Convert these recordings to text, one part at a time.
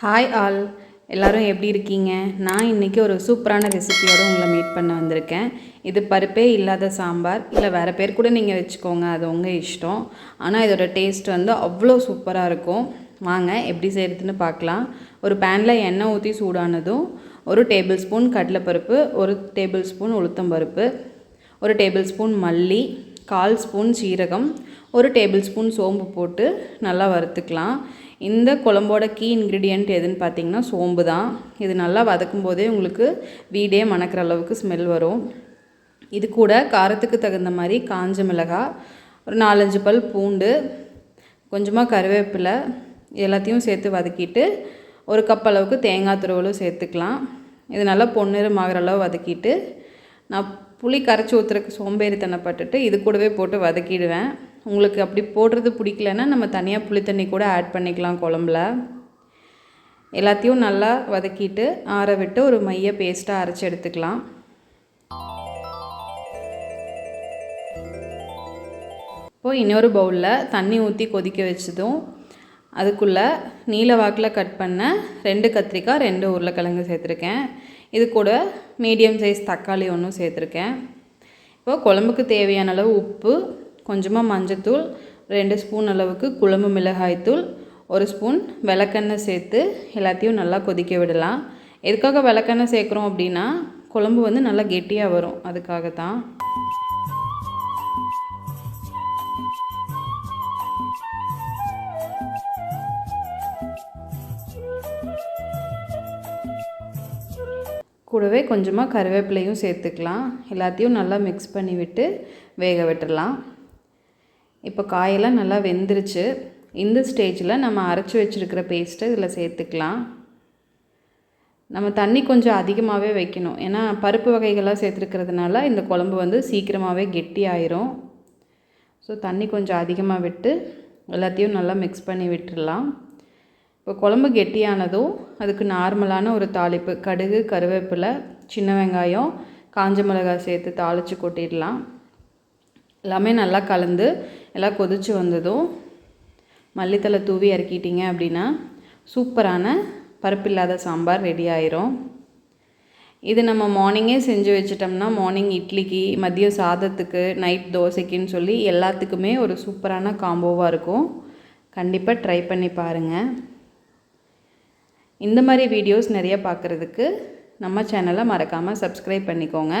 Hi all எல்லோரும் எப்படி இருக்கீங்க? நான் இன்றைக்கி ஒரு சூப்பரான ரெசிபியோடு உங்களை மீட் பண்ண வந்திருக்கேன். இது பருப்பே இல்லாத சாம்பார். இல்லை வேறு பேர் கூட நீங்கள் வச்சுக்கோங்க. அது உங்கள் இஷ்டம். ஆனால் இதோட டேஸ்ட் வந்து அவ்வளோ சூப்பராக இருக்கும். வாங்க எப்படி செய்கிறதுன்னு பார்க்கலாம். ஒரு பேனில் எண்ணெய் ஊற்றி சூடானதும் ஒரு டேபிள் ஸ்பூன் கடலைப்பருப்பு ஒரு டேபிள் ஸ்பூன் உளுத்தம்பருப்பு ஒரு டேபிள் ஸ்பூன் மல்லி கால் ஸ்பூன் சீரகம் ஒரு டேபிள் ஸ்பூன் சோம்பு போட்டு நல்லா வறுத்துக்கலாம். இந்த குழம்போட கீ இன்க்ரீடியண்ட் எதுன்னு பார்த்தீங்கன்னா சோம்பு தான். இது நல்லா வதக்கும் போதே உங்களுக்கு வீடே மணக்கிற அளவுக்கு ஸ்மெல் வரும். இது கூட காரத்துக்கு தகுந்த மாதிரி காஞ்ச மிளகாய் ஒரு நாலஞ்சு பல் பூண்டு கொஞ்சமாக கருவேப்பிலை எல்லாத்தையும் சேர்த்து வதக்கிட்டு ஒரு கப் அளவுக்கு தேங்காய் துருவலும் சேர்த்துக்கலாம். இது நல்லா பொன்னிறம் ஆகிற அளவு வதக்கிட்டு நான் புளி கரைச்சி ஊற்றுறக்கு சோம்பேறித்தனப்பட்டுட்டு இது கூடவே போட்டு வதக்கிடுவேன். உங்களுக்கு அப்படி போடுறது பிடிக்கலன்னா நம்ம தனியாக புளி தண்ணி கூட ஆட் பண்ணிக்கலாம் குழம்புல. எல்லாத்தையும் நல்லா வதக்கிட்டு ஆற விட்டு ஒரு மைய பேஸ்ட்டாக அரைச்சி எடுத்துக்கலாம். இப்போது இன்னொரு பவுலில் தண்ணி ஊற்றி கொதிக்க வச்சதும் அதுக்குள்ளே நீல வாக்கில் கட் பண்ண ரெண்டு கத்திரிக்காய் ரெண்டு உருளைக்கிழங்கு சேர்த்துருக்கேன். இது கூட மீடியம் சைஸ் தக்காளி ஒன்றும் சேர்த்துருக்கேன். இப்போது குழம்புக்கு தேவையான அளவு உப்பு கொஞ்சமாக மஞ்சத்தூள் ரெண்டு ஸ்பூன் அளவுக்கு குழம்பு மிளகாய்த்தூள் ஒரு ஸ்பூன் விளக்கெண்ணெய் சேர்த்து எல்லாத்தையும் நல்லா கொதிக்க விடலாம். எதுக்காக விளக்கெண்ணெய் சேர்க்குறோம் அப்படின்னா குழம்பு வந்து நல்லா கெட்டியாக வரும். அதுக்காக தான் கூடவே கொஞ்சமாக கருவேப்பிலையும் சேர்த்துக்கலாம். எல்லாத்தையும் நல்லா மிக்ஸ் பண்ணி விட்டு வேக விட்டுடலாம் இப்போ காயெல்லாம் நல்லா வெந்துருச்சு. இந்த ஸ்டேஜில் நம்ம அரைச்சி வச்சுருக்கிற பேஸ்ட்டை இதில் சேர்த்துக்கலாம். நம்ம தண்ணி கொஞ்சம் அதிகமாகவே வைக்கணும். ஏன்னா பருப்பு வகைகளாக சேர்த்துருக்கிறதுனால இந்த குழம்பு வந்து சீக்கிரமாகவே கெட்டி ஆயிரும் ஸோ தண்ணி கொஞ்சம் அதிகமாக விட்டு எல்லாத்தையும் நல்லா மிக்ஸ் பண்ணி விட்டுடலாம் இப்போ குழம்பு கெட்டியானதும் அதுக்கு நார்மலான ஒரு தாளிப்பு கடுகு கருவேப்பிலை சின்ன வெங்காயம் காஞ்ச மிளகாய் சேர்த்து தாளித்து கொட்டிடலாம். எல்லாமே நல்லா கலந்து எல்லாம் கொதித்து வந்ததும் மல்லித்தலை தூவி இறக்கிட்டீங்க அப்படின்னா சூப்பரான பருப்பில்லாத சாம்பார் ரெடி ஆயிரும். இது நம்ம மார்னிங்கே செஞ்சு வச்சிட்டோம்னா மார்னிங் இட்லிக்கு மதியம் சாதத்துக்கு நைட் தோசைக்குன்னு சொல்லி எல்லாத்துக்குமே ஒரு சூப்பரான காம்போவாக இருக்கும். கண்டிப்பாக ட்ரை பண்ணி பாருங்கள் இந்த மாதிரி வீடியோஸ் நிறைய பார்க்குறதுக்கு நம்ம சேனலை மறக்காமல் சப்ஸ்கிரைப் பண்ணிக்கோங்க.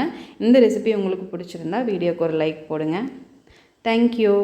இந்த ரெசிபி உங்களுக்கு பிடிச்சிருந்தா வீடியோக்கு ஒரு லைக் போடுங்க. தேங்க்யூ